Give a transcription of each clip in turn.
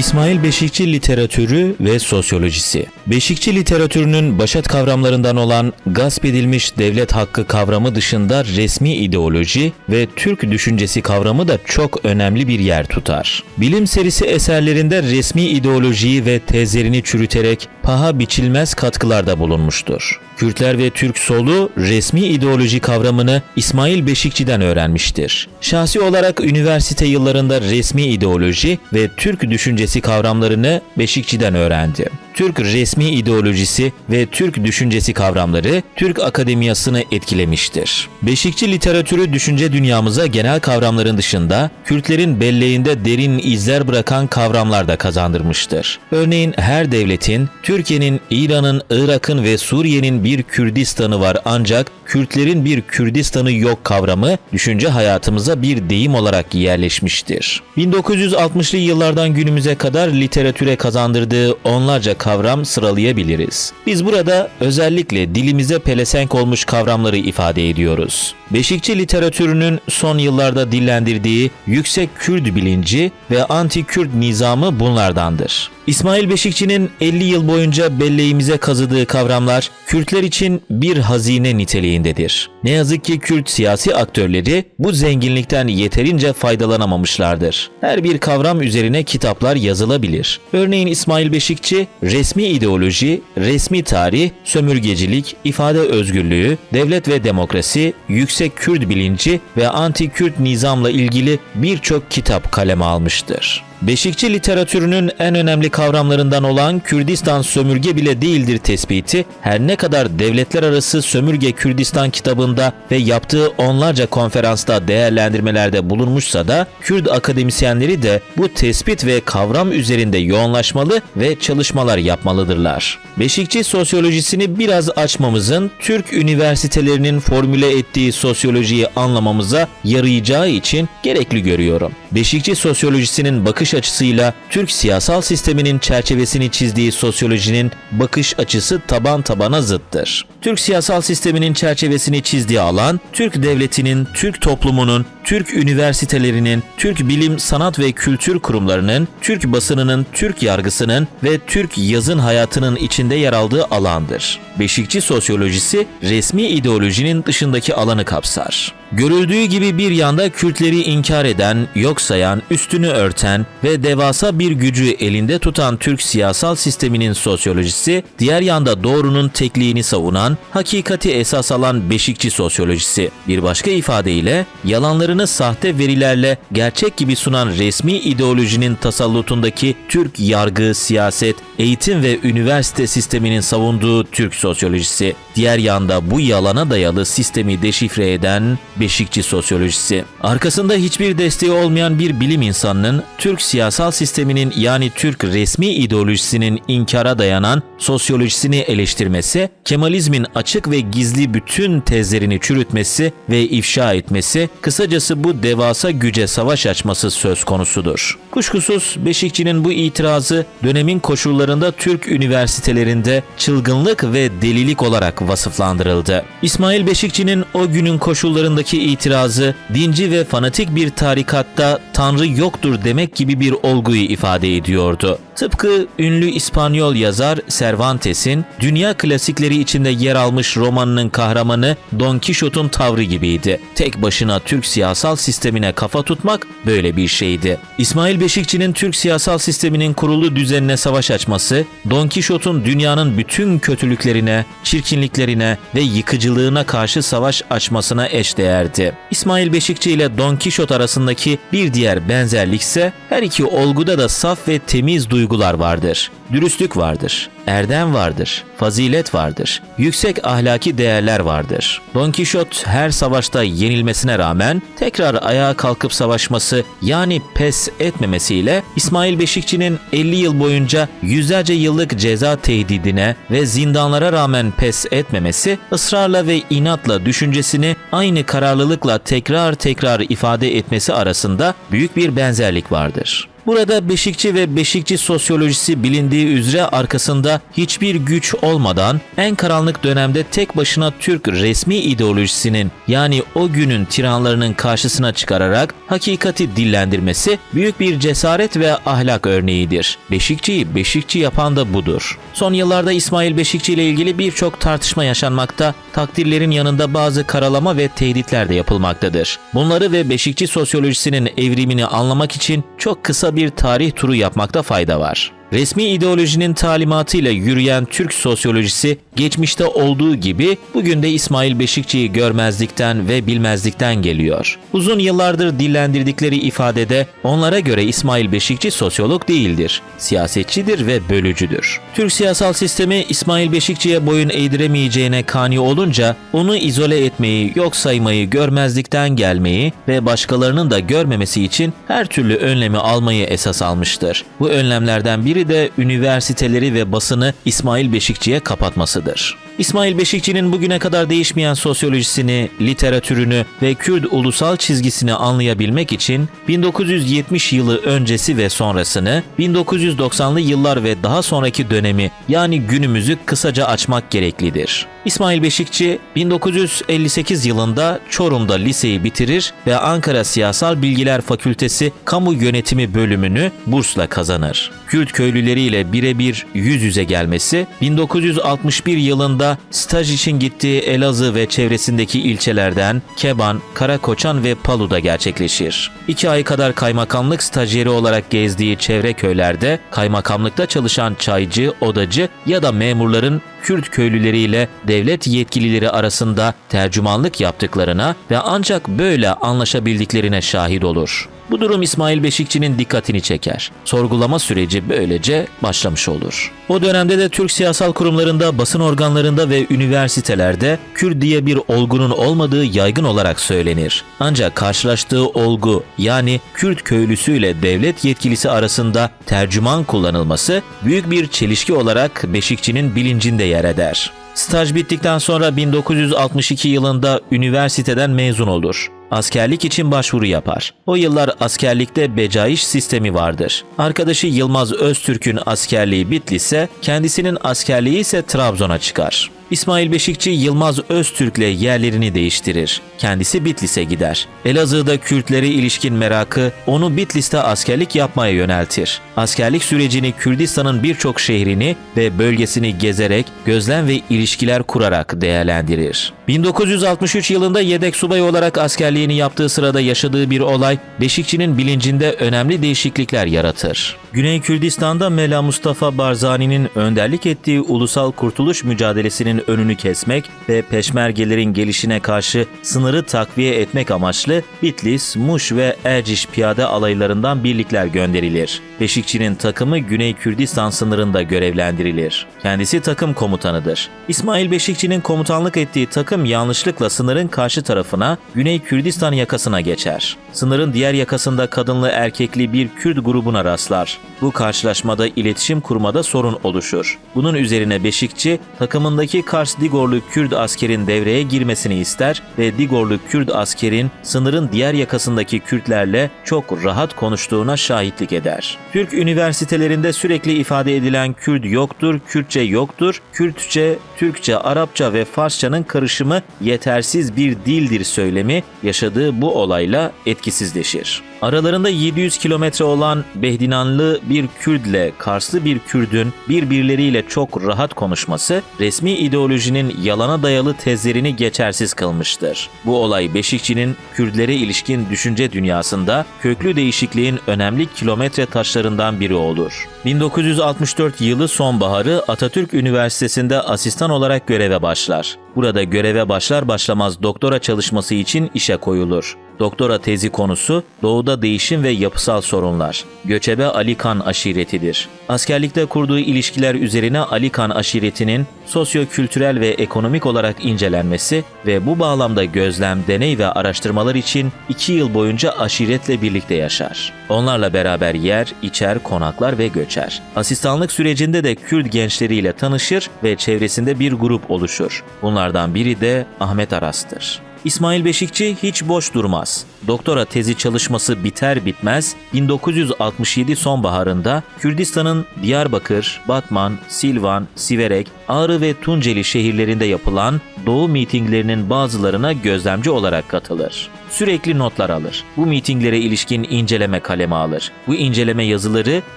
İsmail Beşikçi literatürü ve sosyolojisi. Beşikçi literatürünün başat kavramlarından olan gasp edilmiş devlet hakkı kavramı dışında resmi ideoloji ve Türk düşüncesi kavramı da çok önemli bir yer tutar. Bilim serisi eserlerinde resmi ideolojiyi ve tezlerini çürüterek paha biçilmez katkılarda bulunmuştur. Kürtler ve Türk solu resmi ideoloji kavramını İsmail Beşikçi'den öğrenmiştir. Şahsi olarak üniversite yıllarında resmi ideoloji ve Türk düşüncesi kavramlarını Beşikçi'den öğrendi. Türk resmi ideolojisi ve Türk düşüncesi kavramları Türk akademiyasını etkilemiştir. Beşikçi literatürü düşünce dünyamıza genel kavramların dışında Kürtlerin belleğinde derin izler bırakan kavramlar da kazandırmıştır. Örneğin her devletin, Türkiye'nin, İran'ın, Irak'ın ve Suriye'nin bir Kürdistan'ı var ancak Kürtlerin bir Kürdistan'ı yok kavramı düşünce hayatımıza bir deyim olarak yerleşmiştir. 1960'lı yıllardan günümüze kadar literatüre kazandırdığı onlarca kavram sıralayabiliriz. Biz burada özellikle dilimize pelesenk olmuş kavramları ifade ediyoruz. Beşikçi literatürünün son yıllarda dillendirdiği yüksek Kürt bilinci ve anti-Kürt nizamı bunlardandır. İsmail Beşikçi'nin 50 yıl boyunca belleğimize kazıdığı kavramlar Kürtler için bir hazine niteliğindedir. Ne yazık ki Kürt siyasi aktörleri bu zenginlikten yeterince faydalanamamışlardır. Her bir kavram üzerine kitaplar yazılabilir. Örneğin İsmail Beşikçi resmi ideoloji, resmi tarih, sömürgecilik, ifade özgürlüğü, devlet ve demokrasi, yüksek Kürt bilinci ve anti-Kürt nizamla ilgili birçok kitap kaleme almıştır. Beşikçi literatürünün en önemli kavramlarından olan Kürdistan sömürge bile değildir tespiti, her ne kadar devletler arası sömürge Kürdistan kitabında ve yaptığı onlarca konferansta değerlendirmelerde bulunmuşsa da Kürt akademisyenleri de bu tespit ve kavram üzerinde yoğunlaşmalı ve çalışmalar yapmalıdırlar. Beşikçi sosyolojisini biraz açmamızın Türk üniversitelerinin formüle ettiği sosyolojiyi anlamamıza yarayacağı için gerekli görüyorum. Beşikçi sosyolojisinin bakış açısıyla Türk siyasal sisteminin çerçevesini çizdiği sosyolojinin bakış açısı taban tabana zıttır. Türk siyasal sisteminin çerçevesini çizdiği alan, Türk devletinin, Türk toplumunun, Türk üniversitelerinin, Türk bilim, sanat ve kültür kurumlarının, Türk basınının, Türk yargısının ve Türk yazın hayatının içinde yer aldığı alandır. Beşikçi sosyolojisi resmi ideolojinin dışındaki alanı kapsar. Görüldüğü gibi bir yanda Kürtleri inkar eden, yok sayan, üstünü örten ve devasa bir gücü elinde tutan Türk siyasal sisteminin sosyolojisi, diğer yanda doğrunun tekliğini savunan, hakikati esas alan Beşikçi sosyolojisi. Bir başka ifadeyle yalanlarını sahte verilerle gerçek gibi sunan resmi ideolojinin tasallutundaki Türk yargı, siyaset, eğitim ve üniversite sisteminin savunduğu Türk sosyolojisi. Diğer yanda bu yalana dayalı sistemi deşifre eden Beşikçi sosyolojisi. Arkasında hiçbir desteği olmayan bir bilim insanının Türk siyasal sisteminin yani Türk resmi ideolojisinin inkara dayanan sosyolojisini eleştirmesi, Kemalizmin açık ve gizli bütün tezlerini çürütmesi ve ifşa etmesi, kısacası bu devasa güce savaş açması söz konusudur. Kuşkusuz Beşikçi'nin bu itirazı dönemin koşullarında Türk üniversitelerinde çılgınlık ve delilik olarak vasıflandırıldı. İsmail Beşikçi'nin o günün koşullarındaki itirazı dinci ve fanatik bir tarikatta Tanrı yoktur demek gibi bir olguyu ifade ediyordu. Tıpkı ünlü İspanyol yazar Cervantes'in dünya klasikleri içinde yer almış romanının kahramanı Don Quixote'un tavrı gibiydi. Tek başına Türk siyasal sistemine kafa tutmak böyle bir şeydi. İsmail Beşikçi'nin Türk siyasal sisteminin kurulu düzenine savaş açması, Don Quixote'un dünyanın bütün kötülüklerine, çirkinliklerine ve yıkıcılığına karşı savaş açmasına eşdeğerdi. İsmail Beşikçi ile Don Quixote arasındaki bir diğer benzerlik ise her iki olguda da saf ve temiz duygular vardır. Dürüstlük vardır, erdem vardır, fazilet vardır, yüksek ahlaki değerler vardır. Don Quixote her savaşta yenilmesine rağmen tekrar ayağa kalkıp savaşması yani pes etmemesiyle İsmail Beşikçi'nin 50 yıl boyunca yüzlerce yıllık ceza tehdidine ve zindanlara rağmen pes etmemesi, ısrarla ve inatla düşüncesini aynı kararlılıkla tekrar tekrar ifade etmesi arasında büyük bir benzerlik vardır. Burada Beşikçi ve Beşikçi sosyolojisi bilindiği üzere arkasında hiçbir güç olmadan en karanlık dönemde tek başına Türk resmi ideolojisinin yani o günün tiranlarının karşısına çıkararak hakikati dillendirmesi büyük bir cesaret ve ahlak örneğidir. Beşikçiyi Beşikçi yapan da budur. Son yıllarda İsmail Beşikçi ile ilgili birçok tartışma yaşanmakta, takdirlerin yanında bazı karalama ve tehditler de yapılmaktadır. Bunları ve Beşikçi sosyolojisinin evrimini anlamak için çok kısa bir tarih turu yapmakta fayda var. Resmi ideolojinin talimatıyla yürüyen Türk sosyolojisi geçmişte olduğu gibi bugün de İsmail Beşikçi'yi görmezlikten ve bilmezlikten geliyor. Uzun yıllardır dillendirdikleri ifadede onlara göre İsmail Beşikçi sosyolog değildir. Siyasetçidir ve bölücüdür. Türk siyasal sistemi İsmail Beşikçi'ye boyun eğdiremeyeceğine kani olunca onu izole etmeyi, yok saymayı, görmezlikten gelmeyi ve başkalarının da görmemesi için her türlü önlemi almayı esas almıştır. Bu önlemlerden biri de üniversiteleri ve basını İsmail Beşikçi'ye kapatmasıdır. İsmail Beşikçi'nin bugüne kadar değişmeyen sosyolojisini, literatürünü ve Kürt ulusal çizgisini anlayabilmek için 1970 yılı öncesi ve sonrasını, 1990'lı yıllar ve daha sonraki dönemi yani günümüzü kısaca açmak gereklidir. İsmail Beşikçi 1958 yılında Çorum'da liseyi bitirir ve Ankara Siyasal Bilgiler Fakültesi Kamu Yönetimi bölümünü bursla kazanır. Kürt köylüleriyle birebir yüz yüze gelmesi 1961 yılında staj için gittiği Elazığ ve çevresindeki ilçelerden Keban, Karakoçan ve Palu'da gerçekleşir. İki ay kadar kaymakamlık stajyeri olarak gezdiği çevre köylerde kaymakamlıkta çalışan çaycı, odacı ya da memurların Kürt köylüleriyle devlet yetkilileri arasında tercümanlık yaptıklarına ve ancak böyle anlaşabildiklerine şahit olur. Bu durum İsmail Beşikçi'nin dikkatini çeker. Sorgulama süreci böylece başlamış olur. O dönemde de Türk siyasal kurumlarında, basın organlarında ve üniversitelerde Kürt diye bir olgunun olmadığı yaygın olarak söylenir. Ancak karşılaştığı olgu yani Kürt köylüsüyle devlet yetkilisi arasında tercüman kullanılması büyük bir çelişki olarak Beşikçi'nin bilincinde yer eder. Staj bittikten sonra 1962 yılında üniversiteden mezun olur. Askerlik için başvuru yapar. O yıllar askerlikte becaiş sistemi vardır. Arkadaşı Yılmaz Öztürk'ün askerliği Bitlis'e, kendisinin askerliği ise Trabzon'a çıkar. İsmail Beşikçi Yılmaz Öztürk'le yerlerini değiştirir. Kendisi Bitlis'e gider. Elazığ'da Kürtlere ilişkin merakı onu Bitlis'te askerlik yapmaya yöneltir. Askerlik sürecini Kürdistan'ın birçok şehrini ve bölgesini gezerek, gözlem ve ilişkiler kurarak değerlendirir. 1963 yılında yedek subay olarak askerliğini yaptığı sırada yaşadığı bir olay Beşikçi'nin bilincinde önemli değişiklikler yaratır. Güney Kürdistan'da Mela Mustafa Barzani'nin önderlik ettiği ulusal kurtuluş mücadelesinin önünü kesmek ve peşmergelerin gelişine karşı sınırı takviye etmek amaçlı Bitlis, Muş ve Erciş piyade alaylarından birlikler gönderilir. Beşikçi'nin takımı Güney Kürdistan sınırında görevlendirilir. Kendisi takım komutanıdır. İsmail Beşikçi'nin komutanlık ettiği takım yanlışlıkla sınırın karşı tarafına Güney Kürdistan yakasına geçer. Sınırın diğer yakasında kadınlı erkekli bir Kürt grubuna rastlar. Bu karşılaşmada iletişim kurmada sorun oluşur. Bunun üzerine Beşikçi takımındaki Kars Digorlu Kürt askerin devreye girmesini ister ve Digorlu Kürt askerin sınırın diğer yakasındaki Kürtlerle çok rahat konuştuğuna şahitlik eder. Türk üniversitelerinde sürekli ifade edilen Kürt yoktur, Kürtçe yoktur, Kürtçe, Türkçe, Arapça ve Farsçanın karışımı yetersiz bir dildir söylemi yaşadığı bu olayla etkisizleşir. Aralarında 700 kilometre olan Behdinanlı bir Kürdle Karslı bir Kürdün birbirleriyle çok rahat konuşması resmi ideolojinin yalana dayalı tezlerini geçersiz kılmıştır. Bu olay Beşikçi'nin Kürtlere ilişkin düşünce dünyasında köklü değişikliğin önemli kilometre taşlarından biri olur. 1964 yılı sonbaharı Atatürk Üniversitesi'nde asistan olarak göreve başlar. Burada göreve başlar başlamaz doktora çalışması için işe koyulur. Doktora tezi konusu doğuda değişim ve yapısal sorunlar. Göçebe Ali Kan aşiretidir. Askerlikte kurduğu ilişkiler üzerine Ali Kan aşiretinin sosyo-kültürel ve ekonomik olarak incelenmesi ve bu bağlamda gözlem, deney ve araştırmalar için iki yıl boyunca aşiretle birlikte yaşar. Onlarla beraber yer, içer, konaklar ve göçer. Asistanlık sürecinde de Kürt gençleriyle tanışır ve çevresinde bir grup oluşur. Bunlardan biri de Ahmet Aras'tır. İsmail Beşikçi hiç boş durmaz. Doktora tezi çalışması biter bitmez 1967 sonbaharında Kürdistan'ın Diyarbakır, Batman, Silvan, Siverek, Ağrı ve Tunceli şehirlerinde yapılan Doğu mitinglerinin bazılarına gözlemci olarak katılır. Sürekli notlar alır. Bu mitinglere ilişkin inceleme kaleme alır. Bu inceleme yazıları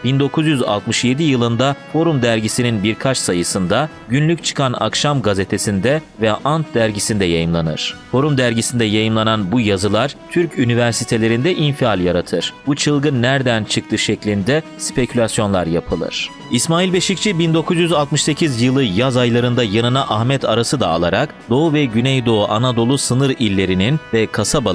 1967 yılında Forum dergisinin birkaç sayısında, günlük çıkan Akşam gazetesinde ve Ant dergisinde yayımlanır. Forum dergisinde yayımlanan bu yazılar Türk üniversitelerinde infial yaratır. Bu çılgın nereden çıktı şeklinde spekülasyonlar yapılır. İsmail Beşikçi 1968 yılı yaz aylarında yanına Ahmet Aras'ı da alarak Doğu ve Güneydoğu Anadolu sınır illerinin ve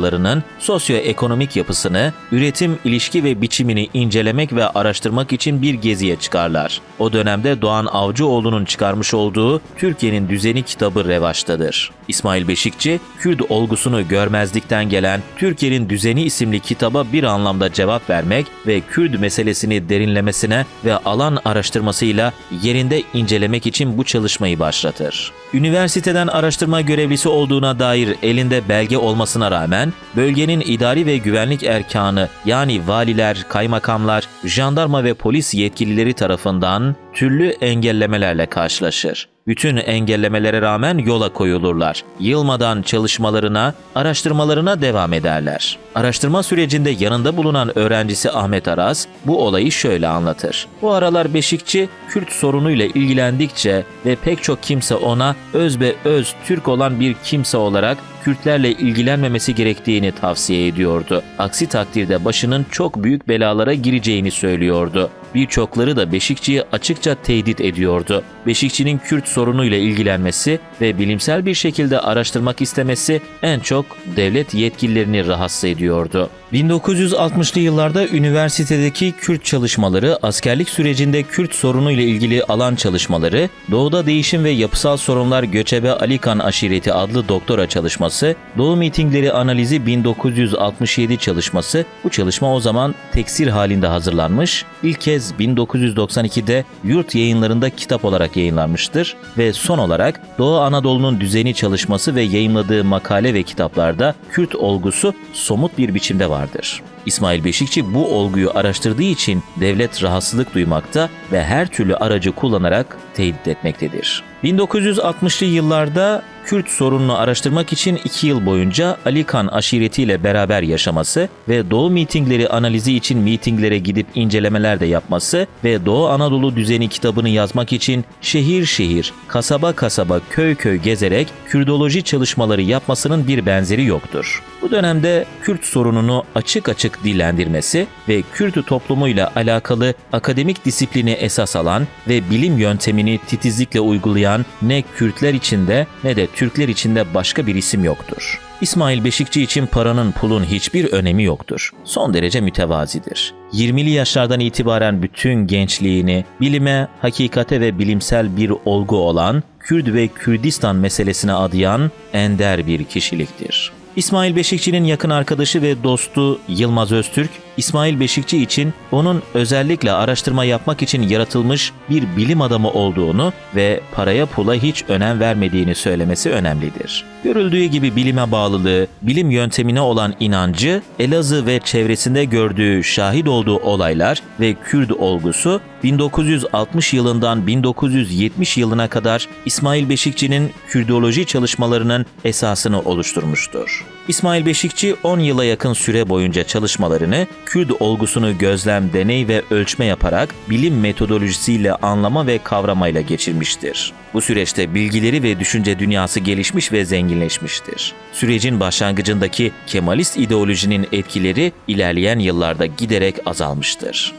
kasabalarının sosyoekonomik yapısını, üretim, ilişki ve biçimini incelemek ve araştırmak için bir geziye çıkarlar. O dönemde Doğan Avcıoğlu'nun çıkarmış olduğu Türkiye'nin Düzeni kitabı revaçtadır. İsmail Beşikçi, Kürt olgusunu görmezlikten gelen Türkiye'nin Düzeni isimli kitaba bir anlamda cevap vermek ve Kürt meselesini derinlemesine ve alan araştırmasıyla yerinde incelemek için bu çalışmayı başlatır. Üniversiteden araştırma görevlisi olduğuna dair elinde belge olmasına rağmen bölgenin idari ve güvenlik erkanı yani valiler, kaymakamlar, jandarma ve polis yetkilileri tarafından türlü engellemelerle karşılaşır. Bütün engellemelere rağmen yola koyulurlar. Yılmadan çalışmalarına, araştırmalarına devam ederler. Araştırma sürecinde yanında bulunan öğrencisi Ahmet Aras bu olayı şöyle anlatır. Bu aralar Beşikçi Kürt sorunuyla ilgilendikçe ve pek çok kimse ona öz ve öz Türk olan bir kimse olarak Kürtlerle ilgilenmemesi gerektiğini tavsiye ediyordu. Aksi takdirde başının çok büyük belalara gireceğini söylüyordu. Birçokları da Beşikçi'yi açıkça tehdit ediyordu. Beşikçi'nin Kürt sorunuyla ilgilenmesi ve bilimsel bir şekilde araştırmak istemesi en çok devlet yetkililerini rahatsız ediyordu. 1960'lı yıllarda üniversitedeki Kürt çalışmaları, askerlik sürecinde Kürt sorunuyla ilgili alan çalışmaları, Doğuda Değişim ve Yapısal Sorunlar Göçebe Alikan Aşireti adlı doktora çalışması, Doğu mitingleri analizi 1967 çalışması, bu çalışma o zaman teksir halinde hazırlanmış, ilk kez 1992'de yurt yayınlarında kitap olarak yayınlanmıştır ve son olarak Doğu Anadolu'nun düzeni çalışması ve yayımladığı makale ve kitaplarda Kürt olgusu somut bir biçimde vardır. İsmail Beşikçi bu olguyu araştırdığı için devlet rahatsızlık duymakta ve her türlü aracı kullanarak tehdit etmektedir. 1960'lı yıllarda Kürt sorununu araştırmak için iki yıl boyunca Ali Kan aşiretiyle beraber yaşaması ve Doğu mitingleri analizi için mitinglere gidip incelemeler de yapması ve Doğu Anadolu düzeni kitabını yazmak için şehir şehir, kasaba kasaba, köy köy gezerek Kürdoloji çalışmaları yapmasının bir benzeri yoktur. Bu dönemde Kürt sorununu açık açık dillendirmesi ve Kürt toplumuyla alakalı akademik disiplini esas alan ve bilim yöntemini titizlikle uygulayan ne Kürtler içinde ne de Türkler içinde başka bir isim yoktur. İsmail Beşikçi için paranın pulun hiçbir önemi yoktur. Son derece mütevazidir. 20'li yaşlardan itibaren bütün gençliğini bilime, hakikate ve bilimsel bir olgu olan Kürt ve Kürdistan meselesine adayan ender bir kişiliktir. İsmail Beşikçi'nin yakın arkadaşı ve dostu Yılmaz Öztürk, İsmail Beşikçi için onun özellikle araştırma yapmak için yaratılmış bir bilim adamı olduğunu ve paraya pula hiç önem vermediğini söylemesi önemlidir. Görüldüğü gibi bilime bağlılığı, bilim yöntemine olan inancı, Elazığ ve çevresinde gördüğü şahit olduğu olaylar ve Kürt olgusu 1960 yılından 1970 yılına kadar İsmail Beşikçi'nin Kürdoloji çalışmalarının esasını oluşturmuştur. İsmail Beşikçi 10 yıla yakın süre boyunca çalışmalarını Kürt olgusunu gözlem, deney ve ölçme yaparak bilim metodolojisiyle anlama ve kavramayla geçirmiştir. Bu süreçte bilgileri ve düşünce dünyası gelişmiş ve zenginleşmiştir. Sürecin başlangıcındaki Kemalist ideolojinin etkileri ilerleyen yıllarda giderek azalmıştır.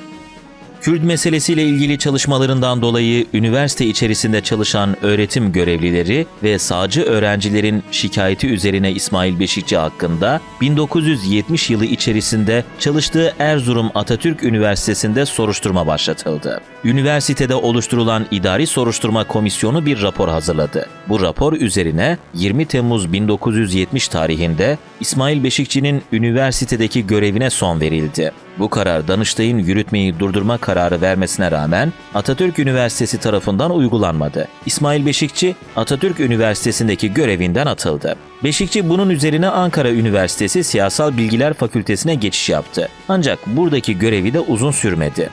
Kürt meselesiyle ilgili çalışmalarından dolayı üniversite içerisinde çalışan öğretim görevlileri ve sağcı öğrencilerin şikayeti üzerine İsmail Beşikçi hakkında 1970 yılı içerisinde çalıştığı Erzurum Atatürk Üniversitesi'nde soruşturma başlatıldı. Üniversitede oluşturulan idari soruşturma komisyonu bir rapor hazırladı. Bu rapor üzerine 20 Temmuz 1970 tarihinde İsmail Beşikçi'nin üniversitedeki görevine son verildi. Bu karar Danıştay'ın yürütmeyi durdurma kararı vermesine rağmen Atatürk Üniversitesi tarafından uygulanmadı. İsmail Beşikçi Atatürk Üniversitesi'ndeki görevinden atıldı. Beşikçi bunun üzerine Ankara Üniversitesi Siyasal Bilgiler Fakültesine geçiş yaptı. Ancak buradaki görevi de uzun sürmedi.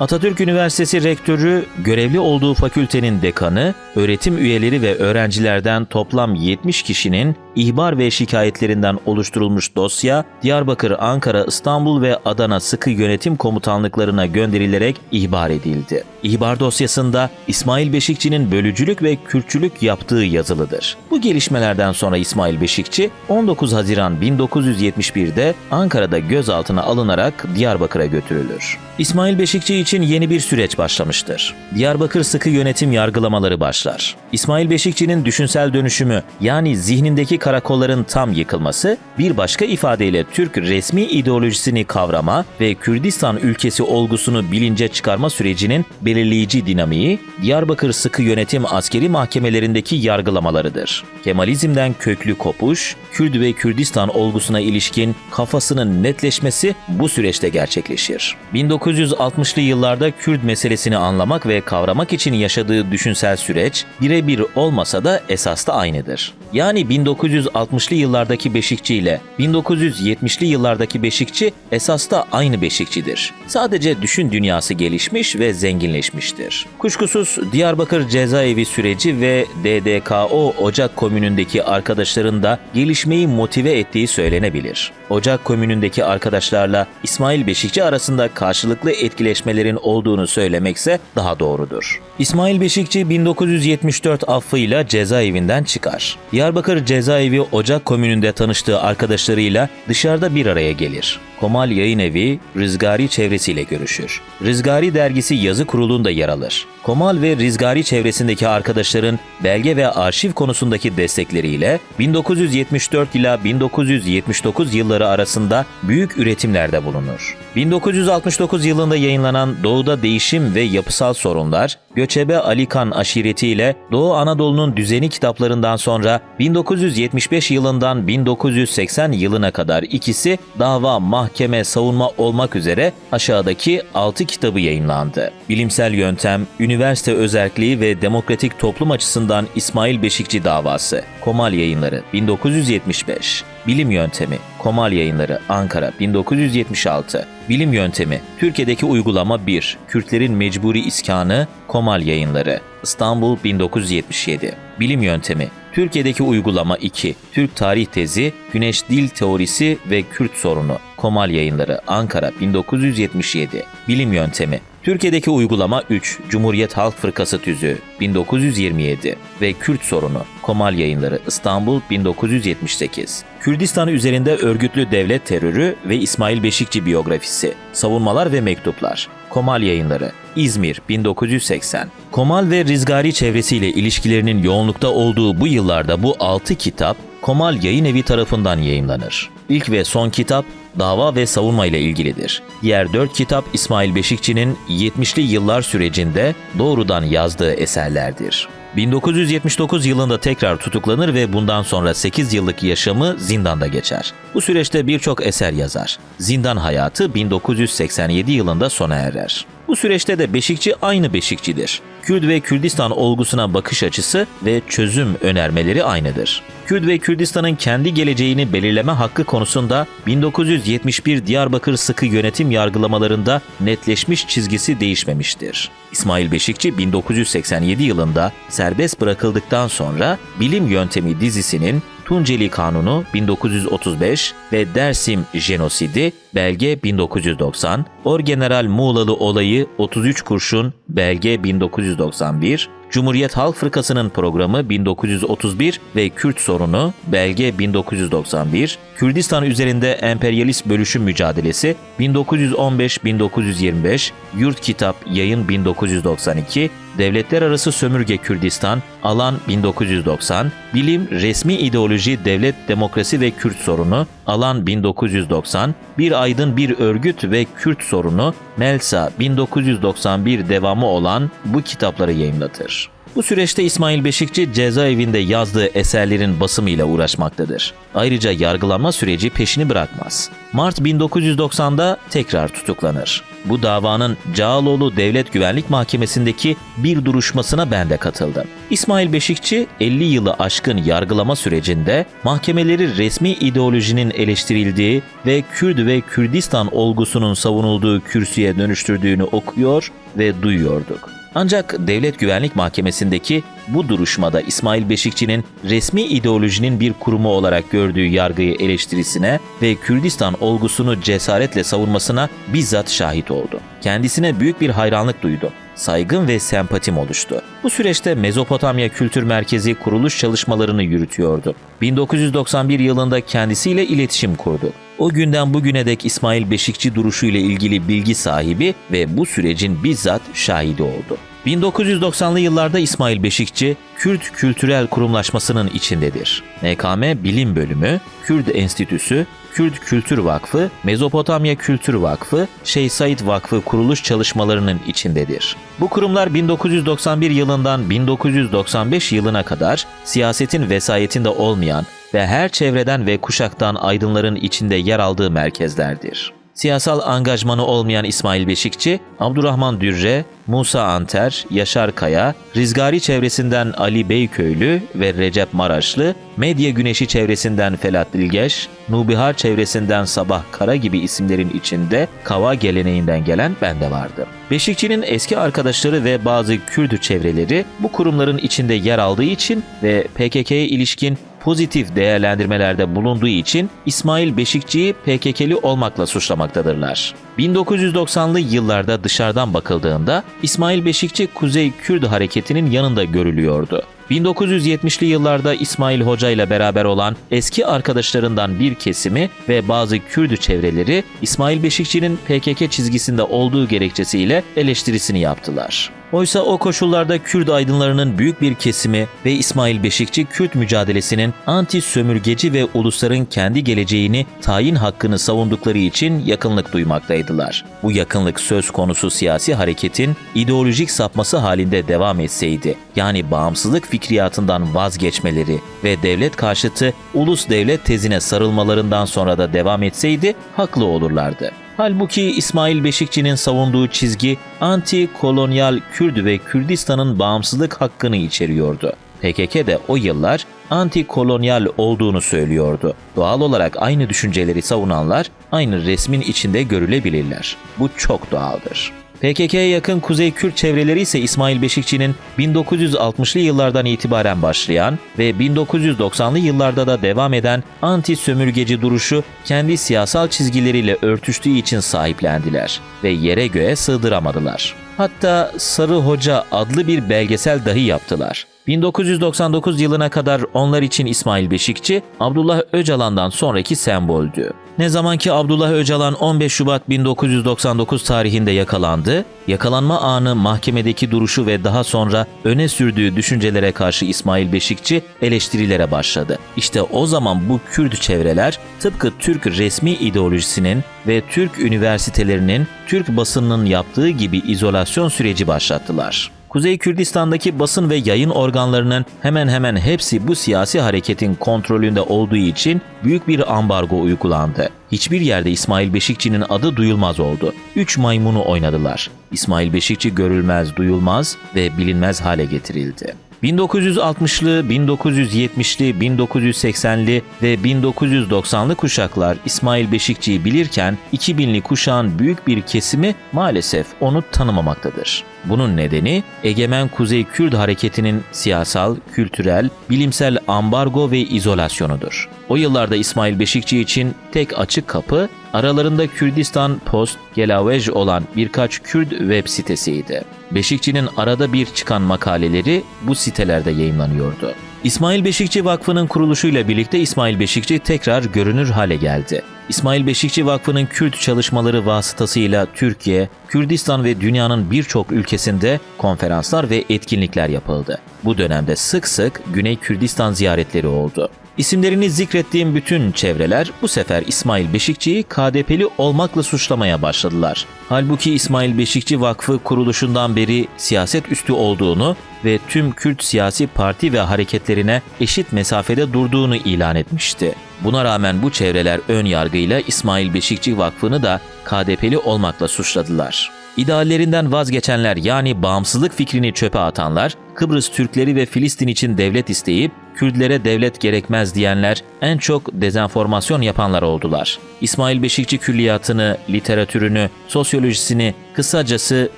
Atatürk Üniversitesi Rektörü, görevli olduğu fakültenin dekanı, öğretim üyeleri ve öğrencilerden toplam 70 kişinin ihbar ve şikayetlerinden oluşturulmuş dosya, Diyarbakır, Ankara, İstanbul ve Adana Sıkı Yönetim Komutanlıklarına gönderilerek ihbar edildi. İhbar dosyasında İsmail Beşikçi'nin bölücülük ve Kürtçülük yaptığı yazılıdır. Bu gelişmelerden sonra İsmail Beşikçi 19 Haziran 1971'de Ankara'da gözaltına alınarak Diyarbakır'a götürülür. İsmail Beşikçi için yeni bir süreç başlamıştır. Diyarbakır sıkı yönetim yargılamaları başlar. İsmail Beşikçi'nin düşünsel dönüşümü yani zihnindeki karakolların tam yıkılması bir başka ifadeyle Türk resmi ideolojisini kavrama ve Kürdistan ülkesi olgusunu bilince çıkarma sürecinin belirleyici dinamiği Diyarbakır sıkı yönetim askeri mahkemelerindeki yargılamalarıdır. Kemalizmden köklü kopuş, Kürt ve Kürdistan olgusuna ilişkin kafasının netleşmesi bu süreçte gerçekleşir. 1960'lı yıllarda Kürt meselesini anlamak ve kavramak için yaşadığı düşünsel süreç birebir olmasa da esasda aynıdır. Yani 1960'lı yıllardaki Beşikçi ile 1970'li yıllardaki Beşikçi esasda aynı Beşikçidir. Sadece düşün dünyası gelişmiş ve zenginleşmiştir. Kuşkusuz Diyarbakır cezaevi süreci ve DDKO Ocak Komünü'ndeki arkadaşların da gelişmeyi motive ettiği söylenebilir. Ocak Komünü'ndeki arkadaşlarla İsmail Beşikçi arasında karşılıklı etkileşmelerin olduğunu söylemekse daha doğrudur. İsmail Beşikçi 1974 affıyla cezaevinden çıkar. Diyarbakır cezaevi Ocak Komünü'nde tanıştığı arkadaşlarıyla dışarıda bir araya gelir. Komal Yayın Evi, Rizgari çevresiyle görüşür. Rizgari dergisi yazı kurulunda yer alır. Komal ve Rizgari çevresindeki arkadaşların belge ve arşiv konusundaki destekleriyle 1974 ila 1979 yılları arasında büyük üretimlerde bulunur. 1969 yılında yayınlanan Doğuda Değişim ve Yapısal Sorunlar, Göçebe Alikan aşiretiyle Doğu Anadolu'nun düzeni kitaplarından sonra 1975 yılından 1980 yılına kadar ikisi dava, mahkeme, savunma olmak üzere aşağıdaki 6 kitabı yayınlandı. Bilimsel Yöntem, Üniversite Özerkliği ve Demokratik Toplum Açısından İsmail Beşikçi Davası, Komal Yayınları 1975. Bilim Yöntemi, Komal Yayınları, Ankara 1976. Bilim Yöntemi, Türkiye'deki uygulama 1, Kürtlerin Mecburi İskanı, Komal Yayınları, İstanbul 1977. Bilim Yöntemi, Türkiye'deki uygulama 2, Türk Tarih Tezi, Güneş Dil Teorisi ve Kürt Sorunu, Komal Yayınları, Ankara 1977. Bilim Yöntemi, Türkiye'deki uygulama 3, Cumhuriyet Halk Fırkası Tüzüğü 1927 ve Kürt Sorunu, Komal Yayınları, İstanbul 1978. Kürdistan üzerinde örgütlü devlet terörü ve İsmail Beşikçi biyografisi, savunmalar ve mektuplar, Komal Yayınları, İzmir 1980. Komal ve Rizgari çevresiyle ilişkilerinin yoğunlukta olduğu bu yıllarda bu 6 kitap Komal Yayın Evi tarafından yayımlanır. İlk ve son kitap dava ve savunma ile ilgilidir. Diğer dört kitap İsmail Beşikçi'nin 70'li yıllar sürecinde doğrudan yazdığı eserlerdir. 1979 yılında tekrar tutuklanır ve bundan sonra 8 yıllık yaşamı zindanda geçer. Bu süreçte birçok eser yazar. Zindan hayatı 1987 yılında sona erer. Bu süreçte de Beşikçi aynı Beşikçidir. Kürt ve Kürdistan olgusuna bakış açısı ve çözüm önermeleri aynıdır. Kürt ve Kürdistan'ın kendi geleceğini belirleme hakkı konusunda 1971 Diyarbakır sıkı yönetim yargılamalarında netleşmiş çizgisi değişmemiştir. İsmail Beşikçi 1987 yılında serbest bırakıldıktan sonra Bilim Yöntemi dizisinin Tunceli Kanunu 1935 ve Dersim Jenosidi belge 1990, Orgeneral Muğlalı Olayı 33 Kurşun belge 1991, Cumhuriyet Halk Fırkası'nın programı 1931 ve Kürt sorunu belge 1991, Kürdistan üzerinde emperyalist bölüşüm mücadelesi 1915-1925, Yurt Kitap Yayın 1992, Devletler Arası Sömürge Kürdistan, Alan 1990, Bilim, Resmi İdeoloji, Devlet, Demokrasi ve Kürt Sorunu, Alan 1990, Bir Aydın Bir Örgüt ve Kürt Sorunu, Melsa 1991 devamı olan bu kitapları yayımlatır. Bu süreçte İsmail Beşikçi cezaevinde yazdığı eserlerin basımıyla uğraşmaktadır. Ayrıca yargılanma süreci peşini bırakmaz. Mart 1990'da tekrar tutuklanır. Bu davanın Cağaloğlu Devlet Güvenlik Mahkemesi'ndeki bir duruşmasına ben de katıldım. İsmail Beşikçi 50 yılı aşkın yargılama sürecinde mahkemeleri resmi ideolojinin eleştirildiği ve Kürt ve Kürdistan olgusunun savunulduğu kürsüye dönüştürdüğünü okuyor ve duyuyorduk. Ancak Devlet Güvenlik Mahkemesi'ndeki bu duruşmada İsmail Beşikçi'nin resmi ideolojinin bir kurumu olarak gördüğü yargıyı eleştirisine ve Kürdistan olgusunu cesaretle savunmasına bizzat şahit oldu. Kendisine büyük bir hayranlık duydum. Saygın ve sempatim oluştu. Bu süreçte Mezopotamya Kültür Merkezi kuruluş çalışmalarını yürütüyordu. 1991 yılında kendisiyle iletişim kurdu. O günden bugüne dek İsmail Beşikçi duruşu ile ilgili bilgi sahibi ve bu sürecin bizzat şahidi oldu. 1990'lı yıllarda İsmail Beşikçi, Kürt Kültürel Kurumlaşması'nın içindedir. NKM Bilim Bölümü, Kürt Enstitüsü, Kürt Kültür Vakfı, Mezopotamya Kültür Vakfı, Şeyh Said Vakfı kuruluş çalışmalarının içindedir. Bu kurumlar 1991 yılından 1995 yılına kadar siyasetin vesayetinde olmayan ve her çevreden ve kuşaktan aydınların içinde yer aldığı merkezlerdir. Siyasal angajmanı olmayan İsmail Beşikçi, Abdurrahman Dürre, Musa Anter, Yaşar Kaya, Rizgari çevresinden Ali Beyköylü ve Recep Maraşlı, Medya Güneşi çevresinden Felat Dilgeş, Nubihar çevresinden Sabah Kara gibi isimlerin içinde Kava geleneğinden gelen ben de vardı. Beşikçi'nin eski arkadaşları ve bazı Kürt çevreleri bu kurumların içinde yer aldığı için ve PKK'ye ilişkin pozitif değerlendirmelerde bulunduğu için İsmail Beşikçi'yi PKK'li olmakla suçlamaktadırlar. 1990'lı yıllarda dışarıdan bakıldığında İsmail Beşikçi Kuzey Kürt hareketinin yanında görülüyordu. 1970'li yıllarda İsmail Hoca ile beraber olan eski arkadaşlarından bir kesimi ve bazı Kürt çevreleri İsmail Beşikçi'nin PKK çizgisinde olduğu gerekçesiyle eleştirisini yaptılar. Oysa o koşullarda Kürt aydınlarının büyük bir kesimi ve İsmail Beşikçi Kürt mücadelesinin anti sömürgeci ve ulusların kendi geleceğini tayin hakkını savundukları için yakınlık duymaktaydılar. Bu yakınlık söz konusu siyasi hareketin ideolojik sapması halinde devam etseydi, yani bağımsızlık fikriyatından vazgeçmeleri ve devlet karşıtı ulus devlet tezine sarılmalarından sonra da devam etseydi haklı olurlardı. Halbuki İsmail Beşikçi'nin savunduğu çizgi anti-kolonyal Kürt ve Kürdistan'ın bağımsızlık hakkını içeriyordu. PKK de o yıllar anti-kolonyal olduğunu söylüyordu. Doğal olarak aynı düşünceleri savunanlar aynı resmin içinde görülebilirler. Bu çok doğaldır. PKK'ya yakın Kuzey Kürt çevreleri ise İsmail Beşikçi'nin 1960'lı yıllardan itibaren başlayan ve 1990'lı yıllarda da devam eden anti sömürgeci duruşu kendi siyasal çizgileriyle örtüştüğü için sahiplendiler ve yere göğe sığdıramadılar. Hatta Sarı Hoca adlı bir belgesel dahi yaptılar. 1999 yılına kadar onlar için İsmail Beşikçi, Abdullah Öcalan'dan sonraki semboldü. Ne zaman ki Abdullah Öcalan 15 Şubat 1999 tarihinde yakalandı, yakalanma anı mahkemedeki duruşu ve daha sonra öne sürdüğü düşüncelere karşı İsmail Beşikçi eleştirilere başladı. İşte o zaman bu Kürt çevreler tıpkı Türk resmi ideolojisinin ve Türk üniversitelerinin Türk basınının yaptığı gibi izolasyon süreci başlattılar. Kuzey Kürdistan'daki basın ve yayın organlarının hemen hemen hepsi bu siyasi hareketin kontrolünde olduğu için büyük bir ambargo uygulandı. Hiçbir yerde İsmail Beşikçi'nin adı duyulmaz oldu. Üç maymunu oynadılar. İsmail Beşikçi görülmez, duyulmaz ve bilinmez hale getirildi. 1960'lı, 1970'li, 1980'li ve 1990'lı kuşaklar İsmail Beşikçi'yi bilirken 2000'li kuşağın büyük bir kesimi maalesef onu tanımamaktadır. Bunun nedeni egemen Kuzey Kürt hareketinin siyasal, kültürel, bilimsel ambargo ve izolasyonudur. O yıllarda İsmail Beşikçi için tek açık kapı aralarında Kürdistan Post, Gelawej olan birkaç Kürt web sitesiydi. Beşikçi'nin arada bir çıkan makaleleri bu sitelerde yayınlanıyordu. İsmail Beşikçi Vakfı'nın kuruluşuyla birlikte İsmail Beşikçi tekrar görünür hale geldi. İsmail Beşikçi Vakfı'nın Kürt çalışmaları vasıtasıyla Türkiye, Kürdistan ve dünyanın birçok ülkesinde konferanslar ve etkinlikler yapıldı. Bu dönemde sık sık Güney Kürdistan ziyaretleri oldu. İsimlerini zikrettiğim bütün çevreler bu sefer İsmail Beşikçi'yi KDP'li olmakla suçlamaya başladılar. Halbuki İsmail Beşikçi Vakfı kuruluşundan beri siyaset üstü olduğunu ve tüm Kürt siyasi parti ve hareketlerine eşit mesafede durduğunu ilan etmişti. Buna rağmen bu çevreler ön yargıyla İsmail Beşikçi Vakfı'nı da KDP'li olmakla suçladılar. İdeallerinden vazgeçenler yani bağımsızlık fikrini çöpe atanlar, Kıbrıs Türkleri ve Filistin için devlet isteyip Kürtlere devlet gerekmez diyenler en çok dezenformasyon yapanlar oldular. İsmail Beşikçi külliyatını, literatürünü, sosyolojisini, kısacası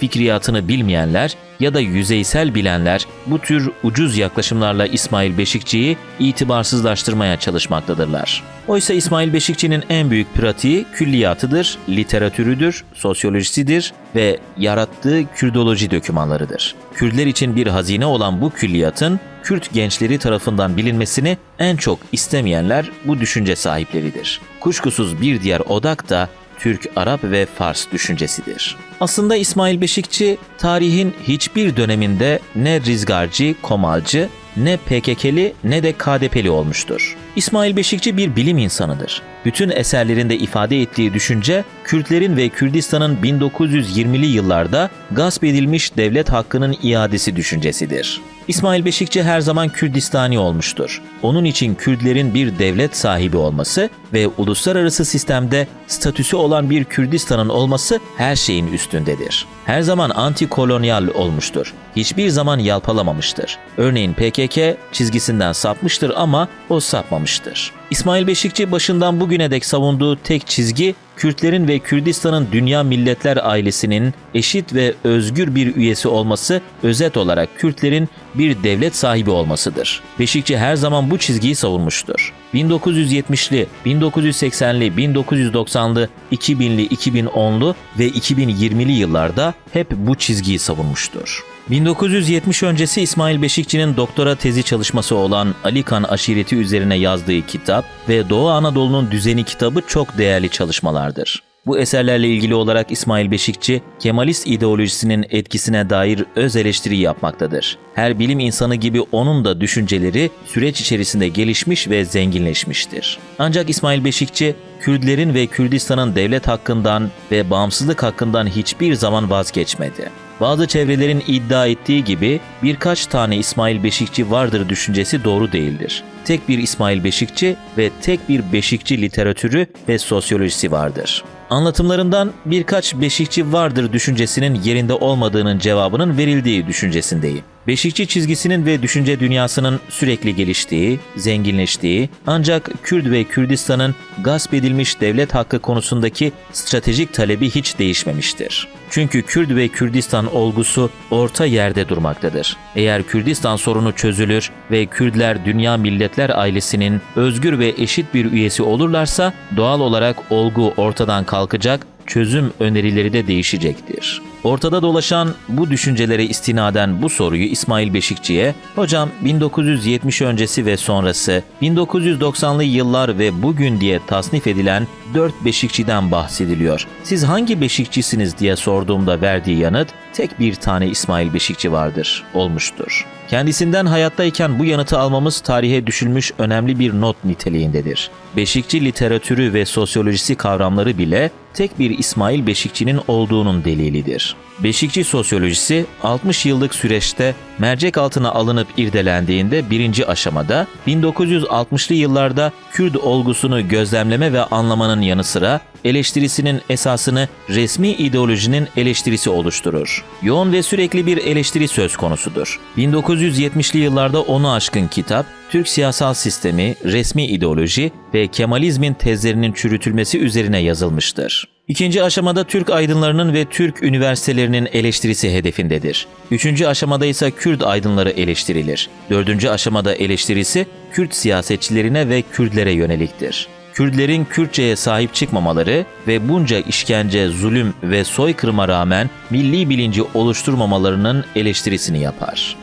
fikriyatını bilmeyenler ya da yüzeysel bilenler bu tür ucuz yaklaşımlarla İsmail Beşikçi'yi itibarsızlaştırmaya çalışmaktadırlar. Oysa İsmail Beşikçi'nin en büyük pratiği külliyatıdır, literatürüdür, sosyolojisidir ve yarattığı Kürdoloji dokümanlarıdır. Kürtler için bir hazine olan bu külliyatın Kürt gençleri tarafından bilinmesini en çok istemeyenler bu düşünce sahipleridir. Kuşkusuz bir diğer odak da Türk, Arap ve Fars düşüncesidir. Aslında İsmail Beşikçi tarihin hiçbir döneminde ne rizgarcı, komalcı, ne PKK'li ne de KDP'li olmuştur. İsmail Beşikçi bir bilim insanıdır. Bütün eserlerinde ifade ettiği düşünce Kürtlerin ve Kürdistan'ın 1920'li yıllarda gasp edilmiş devlet hakkının iadesi düşüncesidir. İsmail Beşikçi her zaman Kürdistani olmuştur. Onun için Kürtlerin bir devlet sahibi olması ve uluslararası sistemde statüsü olan bir Kürdistan'ın olması her şeyin üstündedir. Her zaman anti-kolonyal olmuştur. Hiçbir zaman yalpalamamıştır. Örneğin PKK çizgisinden sapmıştır ama o sapmamıştır. İsmail Beşikçi başından bugüne dek savunduğu tek çizgi Kürtlerin ve Kürdistan'ın dünya milletler ailesinin eşit ve özgür bir üyesi olması, özet olarak Kürtlerin bir devlet sahibi olmasıdır. Beşikçi her zaman bu çizgiyi savunmuştur. 1970'li, 1980'li, 1990'lı, 2000'li, 2010'lu ve 2020'li yıllarda hep bu çizgiyi savunmuştur. 1970 öncesi İsmail Beşikçi'nin doktora tezi çalışması olan Ali Kan aşireti üzerine yazdığı kitap ve Doğu Anadolu'nun düzeni kitabı çok değerli çalışmalardır. Bu eserlerle ilgili olarak İsmail Beşikçi, Kemalist ideolojisinin etkisine dair öz eleştiri yapmaktadır. Her bilim insanı gibi onun da düşünceleri süreç içerisinde gelişmiş ve zenginleşmiştir. Ancak İsmail Beşikçi, Kürtlerin ve Kürdistan'ın devlet hakkından ve bağımsızlık hakkından hiçbir zaman vazgeçmedi. Bazı çevrelerin iddia ettiği gibi birkaç tane İsmail Beşikçi vardır düşüncesi doğru değildir. Tek bir İsmail Beşikçi ve tek bir Beşikçi literatürü ve sosyolojisi vardır. Anlatımlarından birkaç Beşikçi vardır düşüncesinin yerinde olmadığının cevabının verildiği düşüncesindeyim. Beşikçi çizgisinin ve düşünce dünyasının sürekli geliştiği, zenginleştiği ancak Kürt ve Kürdistan'ın gasp edilmiş devlet hakkı konusundaki stratejik talebi hiç değişmemiştir. Çünkü Kürt ve Kürdistan olgusu orta yerde durmaktadır. Eğer Kürdistan sorunu çözülür ve Kürtler dünya milletler ailesinin özgür ve eşit bir üyesi olurlarsa doğal olarak olgu ortadan kalkacak çözüm önerileri de değişecektir. Ortada dolaşan bu düşüncelere istinaden bu soruyu İsmail Beşikçi'ye, hocam 1970 öncesi ve sonrası, 1990'lı yıllar ve bugün diye tasnif edilen 4 Beşikçi'den bahsediliyor. Siz hangi Beşikçisiniz diye sorduğumda verdiği yanıt, tek bir tane İsmail Beşikçi vardır, olmuştur. Kendisinden hayattayken bu yanıtı almamız tarihe düşülmüş önemli bir not niteliğindedir. Beşikçi literatürü ve sosyolojisi kavramları bile tek bir İsmail Beşikçi'nin olduğunun delilidir. Beşikçi sosyolojisi 60 yıllık süreçte mercek altına alınıp irdelendiğinde birinci aşamada 1960'lı yıllarda Kürt olgusunu gözlemleme ve anlamanın yanı sıra eleştirisinin esasını resmi ideolojinin eleştirisi oluşturur. Yoğun ve sürekli bir eleştiri söz konusudur. 1970'li yıllarda onu aşkın kitap, Türk siyasal sistemi, resmi ideoloji ve Kemalizmin tezlerinin çürütülmesi üzerine yazılmıştır. İkinci aşamada Türk aydınlarının ve Türk üniversitelerinin eleştirisi hedefindedir. Üçüncü aşamada ise Kürt aydınları eleştirilir. Dördüncü aşamada eleştirisi Kürt siyasetçilerine ve Kürtlere yöneliktir. Kürtlerin Kürtçe'ye sahip çıkmamaları ve bunca işkence, zulüm ve soykırıma rağmen milli bilinci oluşturmamalarının eleştirisini yapar.